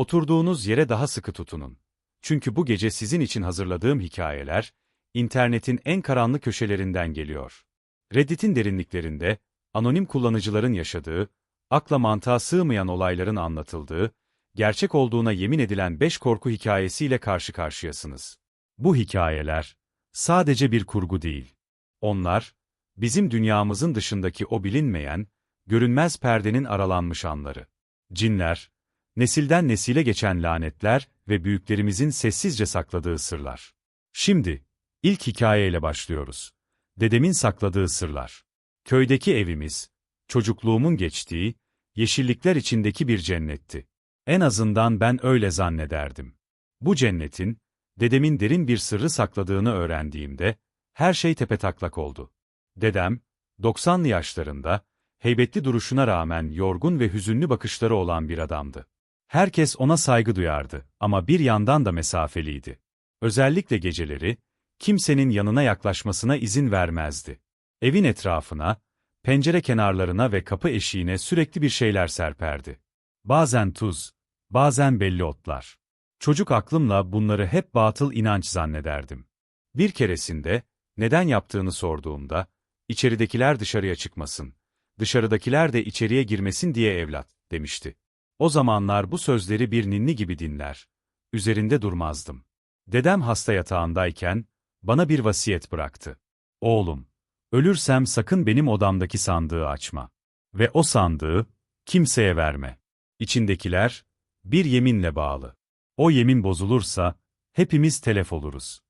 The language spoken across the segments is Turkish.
Oturduğunuz yere daha sıkı tutunun. Çünkü bu gece sizin için hazırladığım hikayeler, internetin en karanlık köşelerinden geliyor. Reddit'in derinliklerinde, anonim kullanıcıların yaşadığı, akla mantığa sığmayan olayların anlatıldığı, gerçek olduğuna yemin edilen beş korku hikayesiyle karşı karşıyasınız. Bu hikayeler, sadece bir kurgu değil. Onlar, bizim dünyamızın dışındaki o bilinmeyen, görünmez perdenin aralanmış anları. Cinler, nesilden nesile geçen lanetler ve büyüklerimizin sessizce sakladığı sırlar. Şimdi, ilk hikayeyle başlıyoruz. Dedemin sakladığı sırlar. Köydeki evimiz, çocukluğumun geçtiği, yeşillikler içindeki bir cennetti. En azından ben öyle zannederdim. Bu cennetin, dedemin derin bir sırrı sakladığını öğrendiğimde, her şey tepetaklak oldu. Dedem, 90'lı yaşlarında, heybetli duruşuna rağmen yorgun ve hüzünlü bakışları olan bir adamdı. Herkes ona saygı duyardı ama bir yandan da mesafeliydi. Özellikle geceleri, kimsenin yanına yaklaşmasına izin vermezdi. Evin etrafına, pencere kenarlarına ve kapı eşiğine sürekli bir şeyler serperdi. Bazen tuz, bazen belli otlar. Çocuk aklımla bunları hep batıl inanç zannederdim. Bir keresinde, neden yaptığını sorduğumda, içeridekiler dışarıya çıkmasın, dışarıdakiler de içeriye girmesin diye evlat, demişti. O zamanlar bu sözleri bir ninni gibi dinler. Üzerinde durmazdım. Dedem hasta yatağındayken, bana bir vasiyet bıraktı. Oğlum, ölürsem sakın benim odamdaki sandığı açma. Ve o sandığı, kimseye verme. İçindekiler, bir yeminle bağlı. O yemin bozulursa, hepimiz telef oluruz.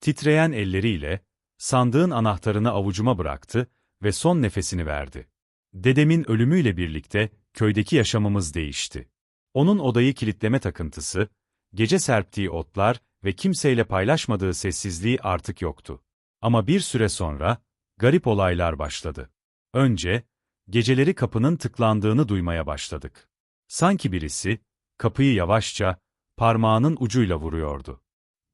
Titreyen elleriyle, sandığın anahtarını avucuma bıraktı ve son nefesini verdi. Dedemin ölümüyle birlikte, köydeki yaşamımız değişti. Onun odayı kilitleme takıntısı, gece serptiği otlar ve kimseyle paylaşmadığı sessizliği artık yoktu. Ama bir süre sonra, garip olaylar başladı. Önce, geceleri kapının tıklandığını duymaya başladık. Sanki birisi, kapıyı yavaşça, parmağının ucuyla vuruyordu.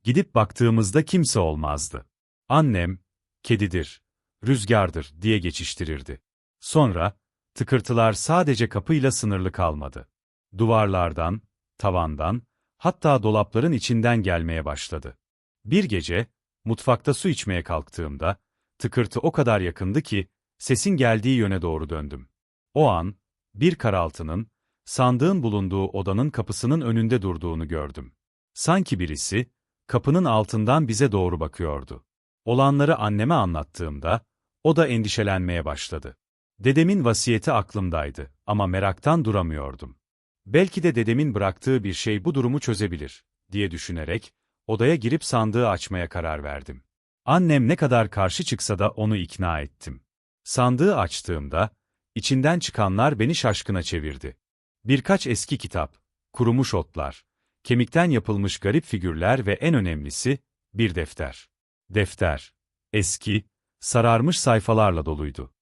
Gidip baktığımızda kimse olmazdı. Annem, kedidir, rüzgardır diye geçiştirirdi. Sonra, tıkırtılar sadece kapıyla sınırlı kalmadı. Duvarlardan, tavandan, hatta dolapların içinden gelmeye başladı. Bir gece, mutfakta su içmeye kalktığımda, tıkırtı o kadar yakındı ki, sesin geldiği yöne doğru döndüm. O an, bir karaltının, sandığın bulunduğu odanın kapısının önünde durduğunu gördüm. Sanki birisi, kapının altından bize doğru bakıyordu. Olanları anneme anlattığımda, o da endişelenmeye başladı. Dedemin vasiyeti aklımdaydı ama meraktan duramıyordum. Belki de dedemin bıraktığı bir şey bu durumu çözebilir, diye düşünerek, odaya girip sandığı açmaya karar verdim. Annem ne kadar karşı çıksa da onu ikna ettim. Sandığı açtığımda, içinden çıkanlar beni şaşkına çevirdi. Birkaç eski kitap, kurumuş otlar, kemikten yapılmış garip figürler ve en önemlisi, bir defter. Defter, eski, sararmış sayfalarla doluydu.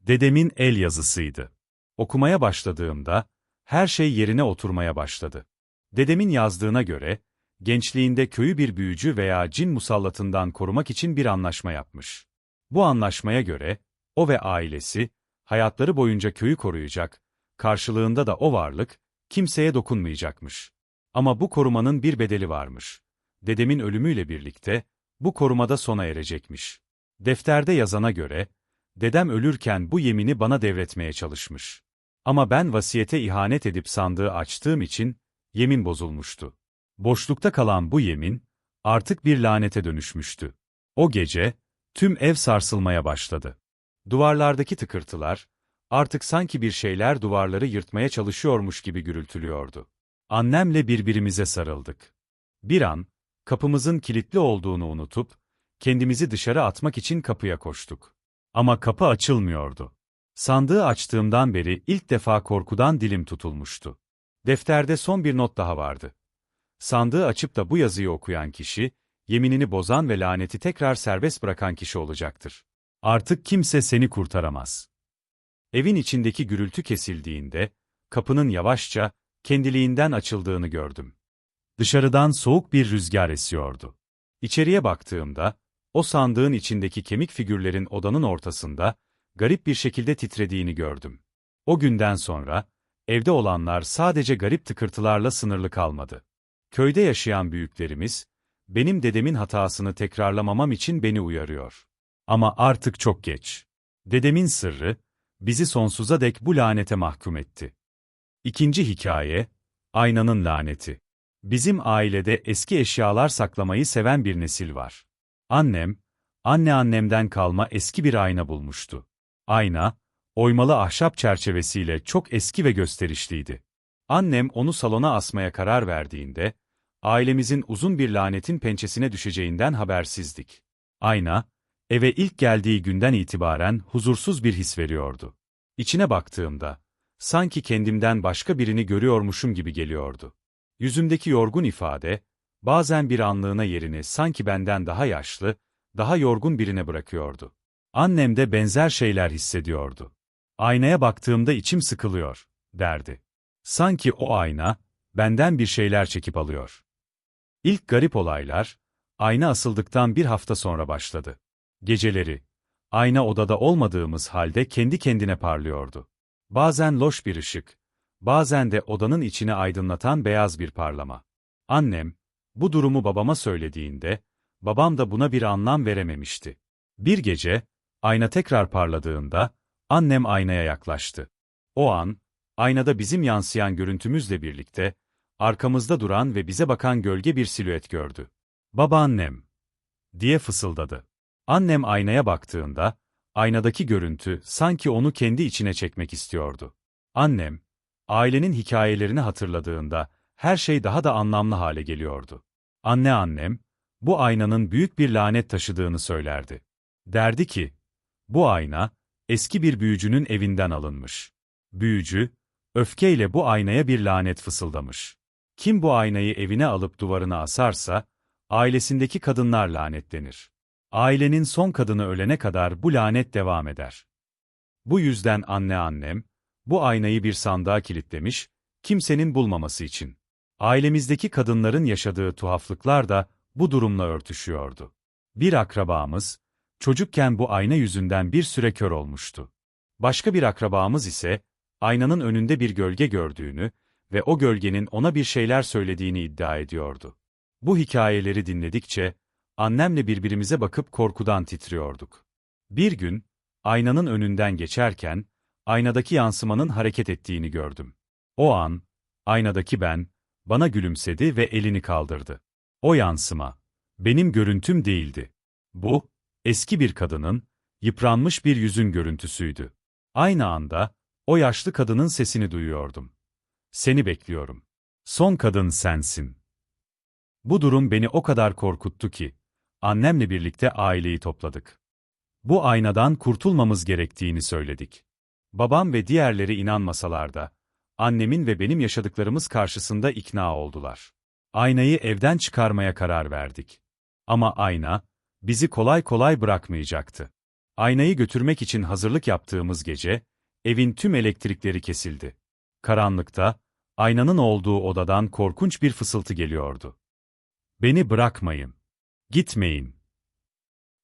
Dedemin el yazısıydı. Okumaya başladığımda, her şey yerine oturmaya başladı. Dedemin yazdığına göre, gençliğinde köyü bir büyücü veya cin musallatından korumak için bir anlaşma yapmış. Bu anlaşmaya göre, o ve ailesi, hayatları boyunca köyü koruyacak, karşılığında da o varlık, kimseye dokunmayacakmış. Ama bu korumanın bir bedeli varmış. Dedemin ölümüyle birlikte, bu korumada sona erecekmiş. Defterde yazana göre, dedem ölürken bu yemini bana devretmeye çalışmış. Ama ben vasiyete ihanet edip sandığı açtığım için, yemin bozulmuştu. Boşlukta kalan bu yemin, artık bir lanete dönüşmüştü. O gece, tüm ev sarsılmaya başladı. Duvarlardaki tıkırtılar, artık sanki bir şeyler duvarları yırtmaya çalışıyormuş gibi gürültülüyordu. Annemle birbirimize sarıldık. Bir an, kapımızın kilitli olduğunu unutup, kendimizi dışarı atmak için kapıya koştuk. Ama kapı açılmıyordu. Sandığı açtığımdan beri ilk defa korkudan dilim tutulmuştu. Defterde son bir not daha vardı. Sandığı açıp da bu yazıyı okuyan kişi, yeminini bozan ve laneti tekrar serbest bırakan kişi olacaktır. Artık kimse seni kurtaramaz. Evin içindeki gürültü kesildiğinde, kapının yavaşça, kendiliğinden açıldığını gördüm. Dışarıdan soğuk bir rüzgar esiyordu. İçeriye baktığımda, o sandığın içindeki kemik figürlerin odanın ortasında, garip bir şekilde titrediğini gördüm. O günden sonra, evde olanlar sadece garip tıkırtılarla sınırlı kalmadı. Köyde yaşayan büyüklerimiz, benim dedemin hatasını tekrarlamamam için beni uyarıyor. Ama artık çok geç. Dedemin sırrı, bizi sonsuza dek bu lanete mahkum etti. İkinci hikaye, aynanın laneti. Bizim ailede eski eşyalar saklamayı seven bir nesil var. Annem, anneannemden kalma eski bir ayna bulmuştu. Ayna, oymalı ahşap çerçevesiyle çok eski ve gösterişliydi. Annem onu salona asmaya karar verdiğinde, ailemizin uzun bir lanetin pençesine düşeceğinden habersizdik. Ayna, eve ilk geldiği günden itibaren huzursuz bir his veriyordu. İçine baktığımda, sanki kendimden başka birini görüyormuşum gibi geliyordu. Yüzümdeki yorgun ifade, bazen bir anlığına yerini sanki benden daha yaşlı, daha yorgun birine bırakıyordu. Annem de benzer şeyler hissediyordu. Aynaya baktığımda içim sıkılıyor, derdi. Sanki o ayna, benden bir şeyler çekip alıyor. İlk garip olaylar, ayna asıldıktan bir hafta sonra başladı. Geceleri, ayna odada olmadığımız halde kendi kendine parlıyordu. Bazen loş bir ışık, bazen de odanın içini aydınlatan beyaz bir parlama. Annem, bu durumu babama söylediğinde, babam da buna bir anlam verememişti. Bir gece, ayna tekrar parladığında, annem aynaya yaklaştı. O an, aynada bizim yansıyan görüntümüzle birlikte, arkamızda duran ve bize bakan gölge bir silüet gördü. Babaannem, diye fısıldadı. Annem aynaya baktığında, aynadaki görüntü sanki onu kendi içine çekmek istiyordu. Annem, ailenin hikayelerini hatırladığında, her şey daha da anlamlı hale geliyordu. Anne annem, bu aynanın büyük bir lanet taşıdığını söylerdi. Derdi ki, bu ayna, eski bir büyücünün evinden alınmış. Büyücü, öfkeyle bu aynaya bir lanet fısıldamış. Kim bu aynayı evine alıp duvarına asarsa, ailesindeki kadınlar lanetlenir. Ailenin son kadını ölene kadar bu lanet devam eder. Bu yüzden anne annem, bu aynayı bir sandığa kilitlemiş, kimsenin bulmaması için. Ailemizdeki kadınların yaşadığı tuhaflıklar da bu durumla örtüşüyordu. Bir akrabamız, çocukken bu ayna yüzünden bir süre kör olmuştu. Başka bir akrabamız ise, aynanın önünde bir gölge gördüğünü ve o gölgenin ona bir şeyler söylediğini iddia ediyordu. Bu hikayeleri dinledikçe, annemle birbirimize bakıp korkudan titriyorduk. Bir gün, aynanın önünden geçerken, aynadaki yansımanın hareket ettiğini gördüm. O an, aynadaki ben, bana gülümsedi ve elini kaldırdı. O yansıma, benim görüntüm değildi. Bu, eski bir kadının, yıpranmış bir yüzün görüntüsüydü. Aynı anda, o yaşlı kadının sesini duyuyordum. Seni bekliyorum. Son kadın sensin. Bu durum beni o kadar korkuttu ki, annemle birlikte aileyi topladık. Bu aynadan kurtulmamız gerektiğini söyledik. Babam ve diğerleri inanmasalar da, annemin ve benim yaşadıklarımız karşısında ikna oldular. Aynayı evden çıkarmaya karar verdik. Ama ayna, bizi kolay kolay bırakmayacaktı. Aynayı götürmek için hazırlık yaptığımız gece, evin tüm elektrikleri kesildi. Karanlıkta, aynanın olduğu odadan korkunç bir fısıltı geliyordu. Beni bırakmayın. Gitmeyin.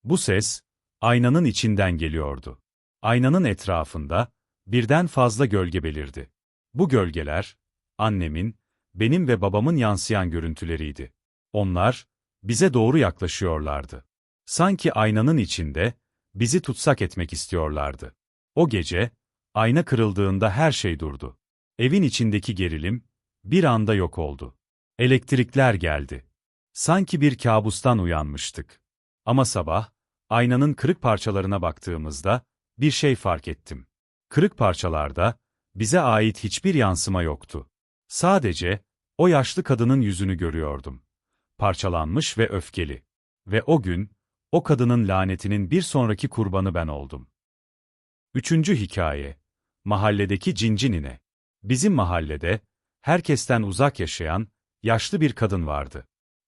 Bu ses, aynanın içinden geliyordu. Aynanın etrafında, birden fazla gölge belirdi. Bu gölgeler, annemin, benim ve babamın yansıyan görüntüleriydi. Onlar, bize doğru yaklaşıyorlardı. Sanki aynanın içinde, bizi tutsak etmek istiyorlardı. O gece, ayna kırıldığında her şey durdu. Evin içindeki gerilim, bir anda yok oldu. Elektrikler geldi. Sanki bir kabustan uyanmıştık. Ama sabah, aynanın kırık parçalarına baktığımızda, bir şey fark ettim. Kırık parçalarda, bize ait hiçbir yansıma yoktu. Sadece, o yaşlı kadının yüzünü görüyordum. Parçalanmış ve öfkeli. Ve o gün, o kadının lanetinin bir sonraki kurbanı ben oldum. Üçüncü hikaye. Mahalledeki cinci nine. Bizim mahallede, herkesten uzak yaşayan, yaşlı bir kadın vardı.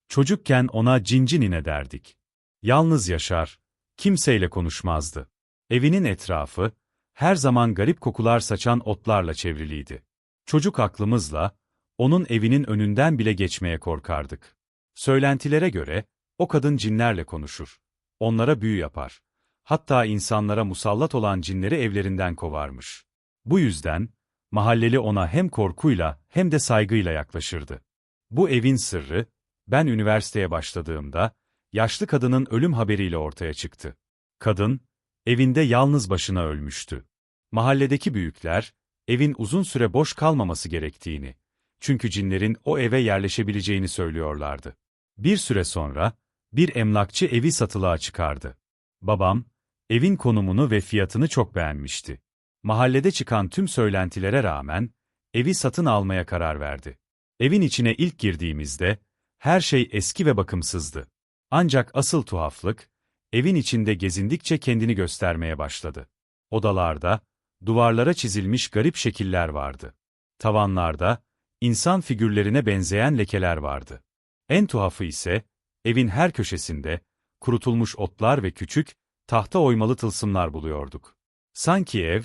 Çocukken ona cinci nine derdik. Yalnız yaşar, kimseyle konuşmazdı. Evinin etrafı, her zaman garip kokular saçan otlarla çevriliydi. Çocuk aklımızla, onun evinin önünden bile geçmeye korkardık. Söylentilere göre, o kadın cinlerle konuşur. Onlara büyü yapar. Hatta insanlara musallat olan cinleri evlerinden kovarmış. Bu yüzden, mahalleli ona hem korkuyla hem de saygıyla yaklaşırdı. Bu evin sırrı, ben üniversiteye başladığımda, yaşlı kadının ölüm haberiyle ortaya çıktı. Kadın, evinde yalnız başına ölmüştü. Mahalledeki büyükler, evin uzun süre boş kalmaması gerektiğini, çünkü cinlerin o eve yerleşebileceğini söylüyorlardı. Bir süre sonra, bir emlakçı evi satılığa çıkardı. Babam, evin konumunu ve fiyatını çok beğenmişti. Mahallede çıkan tüm söylentilere rağmen, evi satın almaya karar verdi. Evin içine ilk girdiğimizde, her şey eski ve bakımsızdı. Ancak asıl tuhaflık, evin içinde gezindikçe kendini göstermeye başladı. Odalarda, duvarlara çizilmiş garip şekiller vardı. Tavanlarda, insan figürlerine benzeyen lekeler vardı. En tuhafı ise, evin her köşesinde, kurutulmuş otlar ve küçük, tahta oymalı tılsımlar buluyorduk. Sanki ev,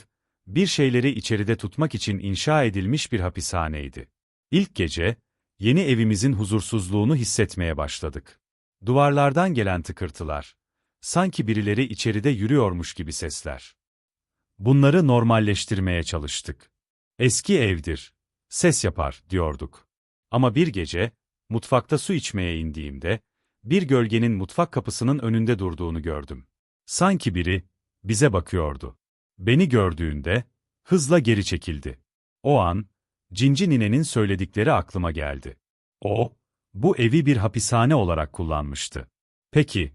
bir şeyleri içeride tutmak için inşa edilmiş bir hapishaneydi. İlk gece, yeni evimizin huzursuzluğunu hissetmeye başladık. Duvarlardan gelen tıkırtılar, sanki birileri içeride yürüyormuş gibi sesler. Bunları normalleştirmeye çalıştık. Eski evdir, ses yapar, diyorduk. Ama bir gece, mutfakta su içmeye indiğimde, bir gölgenin mutfak kapısının önünde durduğunu gördüm. Sanki biri, bize bakıyordu. Beni gördüğünde, hızla geri çekildi. O an, Cinci ninenin söyledikleri aklıma geldi. O, bu evi bir hapishane olarak kullanmıştı. Peki,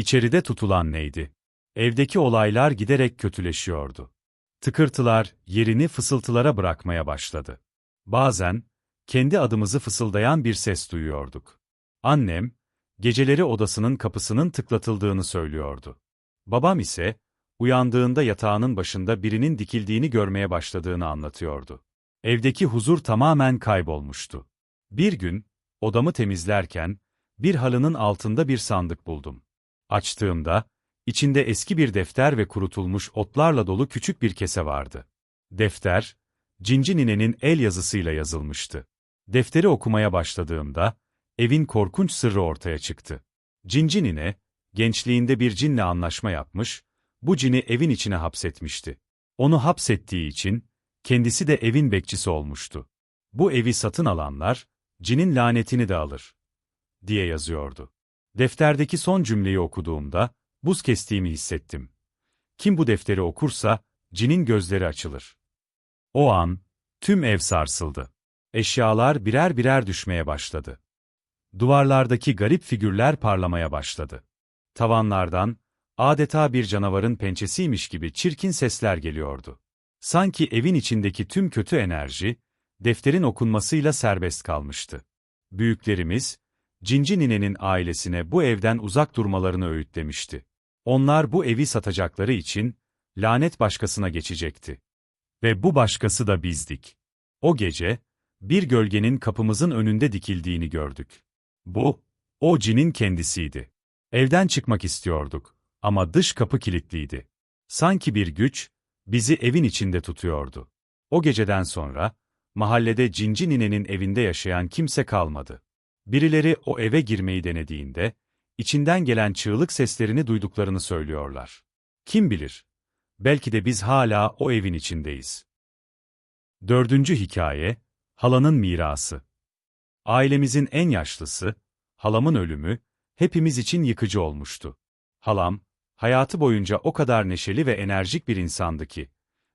içeride tutulan neydi? Evdeki olaylar giderek kötüleşiyordu. Tıkırtılar yerini fısıltılara bırakmaya başladı. Bazen, kendi adımızı fısıldayan bir ses duyuyorduk. Annem, geceleri odasının kapısının tıklatıldığını söylüyordu. Babam ise, uyandığında yatağının başında birinin dikildiğini görmeye başladığını anlatıyordu. Evdeki huzur tamamen kaybolmuştu. Bir gün, odamı temizlerken, bir halının altında bir sandık buldum. Açtığımda, içinde eski bir defter ve kurutulmuş otlarla dolu küçük bir kese vardı. Defter, Cinci ninenin el yazısıyla yazılmıştı. Defteri okumaya başladığımda, evin korkunç sırrı ortaya çıktı. Cinci nine, gençliğinde bir cinle anlaşma yapmış, bu cini evin içine hapsetmişti. Onu hapsettiği için, kendisi de evin bekçisi olmuştu. Bu evi satın alanlar, cinin lanetini de alır, diye yazıyordu. Defterdeki son cümleyi okuduğumda, buz kestiğimi hissettim. Kim bu defteri okursa, cinin gözleri açılır. O an, tüm ev sarsıldı. Eşyalar birer birer düşmeye başladı. Duvarlardaki garip figürler parlamaya başladı. Tavanlardan, adeta bir canavarın pençesiymiş gibi çirkin sesler geliyordu. Sanki evin içindeki tüm kötü enerji, defterin okunmasıyla serbest kalmıştı. Büyüklerimiz, Cinci ninenin ailesine bu evden uzak durmalarını öğütlemişti. Onlar bu evi satacakları için, lanet başkasına geçecekti. Ve bu başkası da bizdik. O gece, bir gölgenin kapımızın önünde dikildiğini gördük. Bu, o cinin kendisiydi. Evden çıkmak istiyorduk ama dış kapı kilitliydi. Sanki bir güç, bizi evin içinde tutuyordu. O geceden sonra, mahallede Cinci ninenin evinde yaşayan kimse kalmadı. Birileri o eve girmeyi denediğinde, içinden gelen çığlık seslerini duyduklarını söylüyorlar. Kim bilir? Belki de biz hala o evin içindeyiz. Dördüncü hikaye, Halanın mirası. Ailemizin en yaşlısı, halamın ölümü, hepimiz için yıkıcı olmuştu. Halam, hayatı boyunca o kadar neşeli ve enerjik bir insandı ki,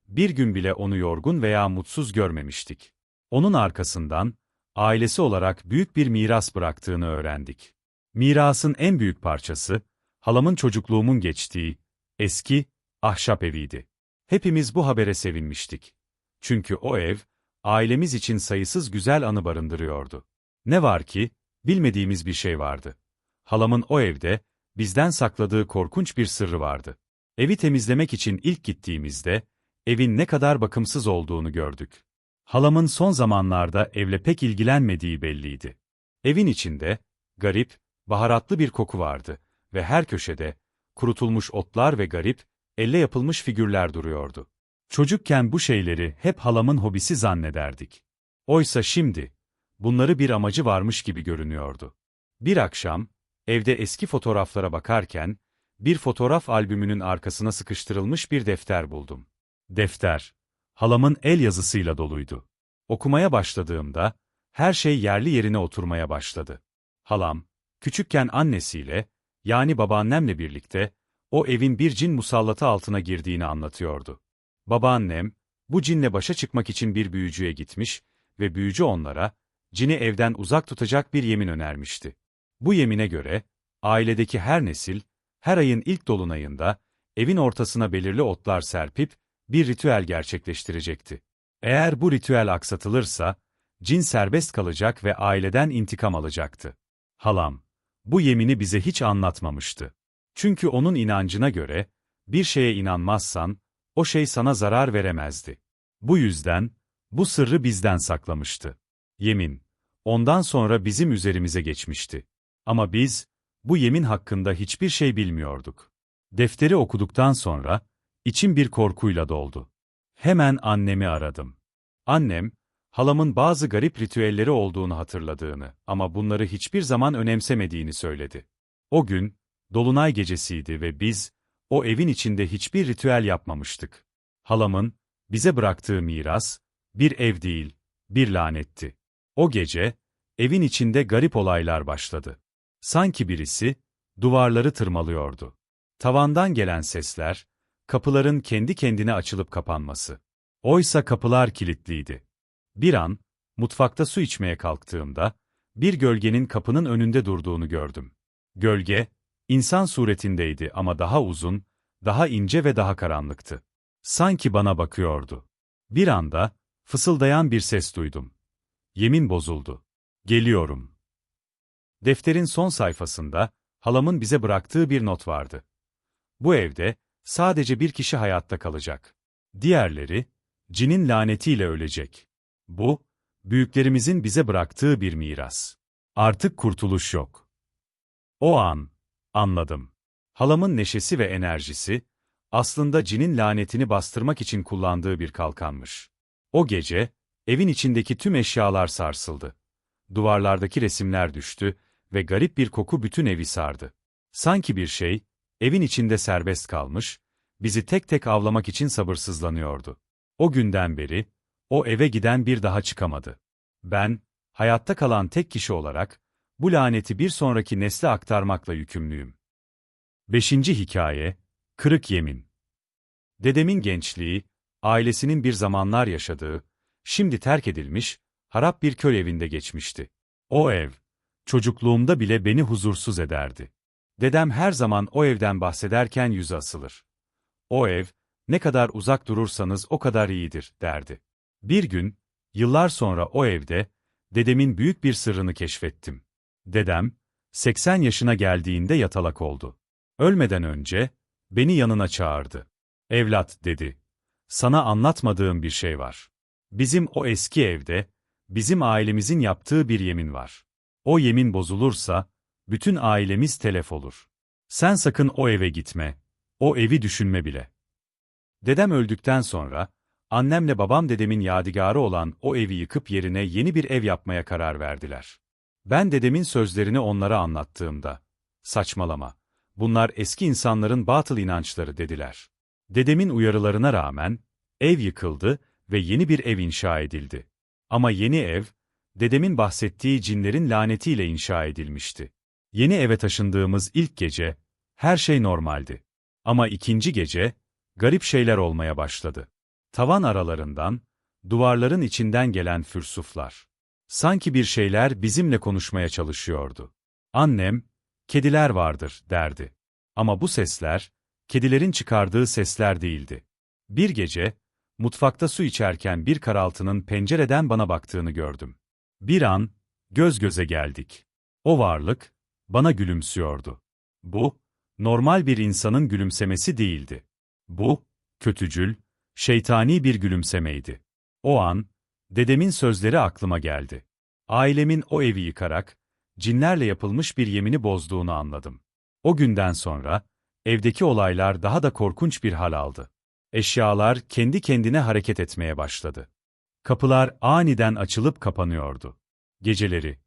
bir gün bile onu yorgun veya mutsuz görmemiştik. Onun arkasından, ailesi olarak büyük bir miras bıraktığını öğrendik. Mirasın en büyük parçası, halamın çocukluğumun geçtiği, eski, ahşap eviydi. Hepimiz bu habere sevinmiştik. Çünkü o ev, ailemiz için sayısız güzel anı barındırıyordu. Ne var ki, bilmediğimiz bir şey vardı. Halamın o evde, bizden sakladığı korkunç bir sırrı vardı. Evi temizlemek için ilk gittiğimizde, evin ne kadar bakımsız olduğunu gördük. Halamın son zamanlarda evle pek ilgilenmediği belliydi. Evin içinde, garip, baharatlı bir koku vardı ve her köşede, kurutulmuş otlar ve garip, elle yapılmış figürler duruyordu. Çocukken bu şeyleri hep halamın hobisi zannederdik. Oysa şimdi, bunları bir amacı varmış gibi görünüyordu. Bir akşam, evde eski fotoğraflara bakarken, bir fotoğraf albümünün arkasına sıkıştırılmış bir defter buldum. Defter, Halamın el yazısıyla doluydu. Okumaya başladığımda, her şey yerli yerine oturmaya başladı. Halam, küçükken annesiyle, yani babaannemle birlikte, o evin bir cin musallatı altına girdiğini anlatıyordu. Babaannem, bu cinle başa çıkmak için bir büyücüye gitmiş ve büyücü onlara, cini evden uzak tutacak bir yemin önermişti. Bu yemine göre, ailedeki her nesil, her ayın ilk dolunayında, evin ortasına belirli otlar serpip, bir ritüel gerçekleştirecekti. Eğer bu ritüel aksatılırsa, cin serbest kalacak ve aileden intikam alacaktı. Halam, bu yemini bize hiç anlatmamıştı. Çünkü onun inancına göre, bir şeye inanmazsan, o şey sana zarar veremezdi. Bu yüzden, bu sırrı bizden saklamıştı. Yemin, ondan sonra bizim üzerimize geçmişti. Ama biz, bu yemin hakkında hiçbir şey bilmiyorduk. Defteri okuduktan sonra, içim bir korkuyla doldu. Hemen annemi aradım. Annem, halamın bazı garip ritüelleri olduğunu hatırladığını ama bunları hiçbir zaman önemsemediğini söyledi. O gün, Dolunay gecesiydi ve biz, o evin içinde hiçbir ritüel yapmamıştık. Halamın, bize bıraktığı miras, bir ev değil, bir lanetti. O gece, evin içinde garip olaylar başladı. Sanki birisi, duvarları tırmalıyordu. Tavandan gelen sesler, kapıların kendi kendine açılıp kapanması. Oysa kapılar kilitliydi. Bir an, mutfakta su içmeye kalktığımda, bir gölgenin kapının önünde durduğunu gördüm. Gölge, insan suretindeydi ama daha uzun, daha ince ve daha karanlıktı. Sanki bana bakıyordu. Bir anda, fısıldayan bir ses duydum. Yemin bozuldu. Geliyorum. Defterin son sayfasında, halamın bize bıraktığı bir not vardı. Bu evde, sadece bir kişi hayatta kalacak. Diğerleri, cinin lanetiyle ölecek. Bu, büyüklerimizin bize bıraktığı bir miras. Artık kurtuluş yok. O an, anladım. Halamın neşesi ve enerjisi, aslında cinin lanetini bastırmak için kullandığı bir kalkanmış. O gece, evin içindeki tüm eşyalar sarsıldı. Duvarlardaki resimler düştü ve garip bir koku bütün evi sardı. Sanki bir şey, evin içinde serbest kalmış, bizi tek tek avlamak için sabırsızlanıyordu. O günden beri, o eve giden bir daha çıkamadı. Ben, hayatta kalan tek kişi olarak, bu laneti bir sonraki nesle aktarmakla yükümlüyüm. Beşinci hikaye, Kırık Yemin Dedemin gençliği, ailesinin bir zamanlar yaşadığı, şimdi terk edilmiş, harap bir köy evinde geçmişti. O ev, çocukluğumda bile beni huzursuz ederdi. Dedem her zaman o evden bahsederken yüzü asılır. O ev, ne kadar uzak durursanız o kadar iyidir, derdi. Bir gün, yıllar sonra o evde, dedemin büyük bir sırrını keşfettim. Dedem, 80 yaşına geldiğinde yatalak oldu. Ölmeden önce, beni yanına çağırdı. Evlat, dedi. Sana anlatmadığım bir şey var. Bizim o eski evde, bizim ailemizin yaptığı bir yemin var. O yemin bozulursa, bütün ailemiz telef olur. Sen sakın o eve gitme, o evi düşünme bile. Dedem öldükten sonra, annemle babam dedemin yadigarı olan o evi yıkıp yerine yeni bir ev yapmaya karar verdiler. Ben dedemin sözlerini onlara anlattığımda, saçmalama, bunlar eski insanların batıl inançları dediler. Dedemin uyarılarına rağmen, ev yıkıldı ve yeni bir ev inşa edildi. Ama yeni ev, dedemin bahsettiği cinlerin lanetiyle inşa edilmişti. Yeni eve taşındığımız ilk gece, her şey normaldi. Ama ikinci gece, garip şeyler olmaya başladı. Tavan aralarından, duvarların içinden gelen fürsuflar. Sanki bir şeyler bizimle konuşmaya çalışıyordu. Annem, kediler vardır, derdi. Ama bu sesler, kedilerin çıkardığı sesler değildi. Bir gece, mutfakta su içerken bir karaltının pencereden bana baktığını gördüm. Bir an, göz göze geldik. O varlık, bana gülümsüyordu. Bu, normal bir insanın gülümsemesi değildi. Bu, kötücül, şeytani bir gülümsemeydi. O an, dedemin sözleri aklıma geldi. Ailemin o evi yıkarak, cinlerle yapılmış bir yemini bozduğunu anladım. O günden sonra, evdeki olaylar daha da korkunç bir hal aldı. Eşyalar kendi kendine hareket etmeye başladı. Kapılar aniden açılıp kapanıyordu. Geceleri,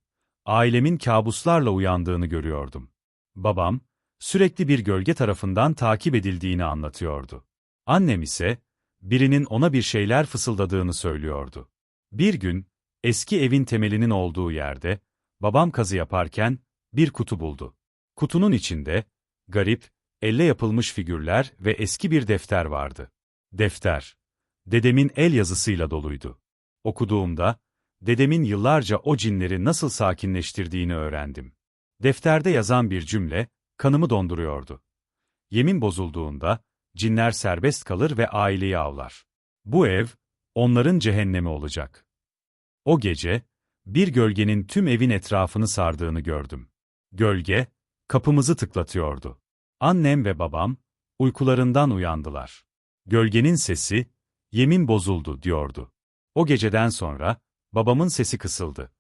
ailemin kabuslarla uyandığını görüyordum. Babam, sürekli bir gölge tarafından takip edildiğini anlatıyordu. Annem ise, birinin ona bir şeyler fısıldadığını söylüyordu. Bir gün, eski evin temelinin olduğu yerde, babam kazı yaparken, bir kutu buldu. Kutunun içinde, garip, elle yapılmış figürler ve eski bir defter vardı. Defter, dedemin el yazısıyla doluydu. Okuduğumda, dedemin yıllarca o cinleri nasıl sakinleştirdiğini öğrendim. Defterde yazan bir cümle, kanımı donduruyordu. Yemin bozulduğunda, cinler serbest kalır ve aileyi avlar. Bu ev, onların cehennemi olacak. O gece, bir gölgenin tüm evin etrafını sardığını gördüm. Gölge, kapımızı tıklatıyordu. Annem ve babam, uykularından uyandılar. Gölgenin sesi, yemin bozuldu diyordu. O geceden sonra, babamın sesi kısıldı.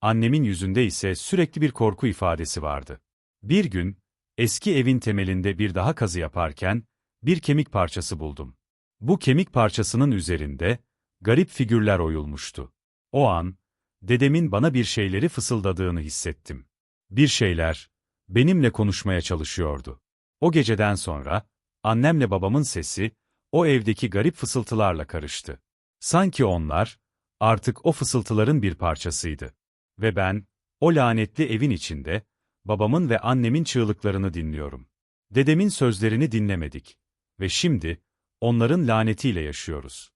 Annemin yüzünde ise sürekli bir korku ifadesi vardı. Bir gün, eski evin temelinde bir daha kazı yaparken, bir kemik parçası buldum. Bu kemik parçasının üzerinde, garip figürler oyulmuştu. O an, dedemin bana bir şeyleri fısıldadığını hissettim. Bir şeyler, benimle konuşmaya çalışıyordu. O geceden sonra, annemle babamın sesi, o evdeki garip fısıltılarla karıştı. Sanki onlar, artık o fısıltıların bir parçasıydı. Ve ben, o lanetli evin içinde, babamın ve annemin çığlıklarını dinliyorum. Dedemin sözlerini dinlemedik. Ve şimdi, onların lanetiyle yaşıyoruz.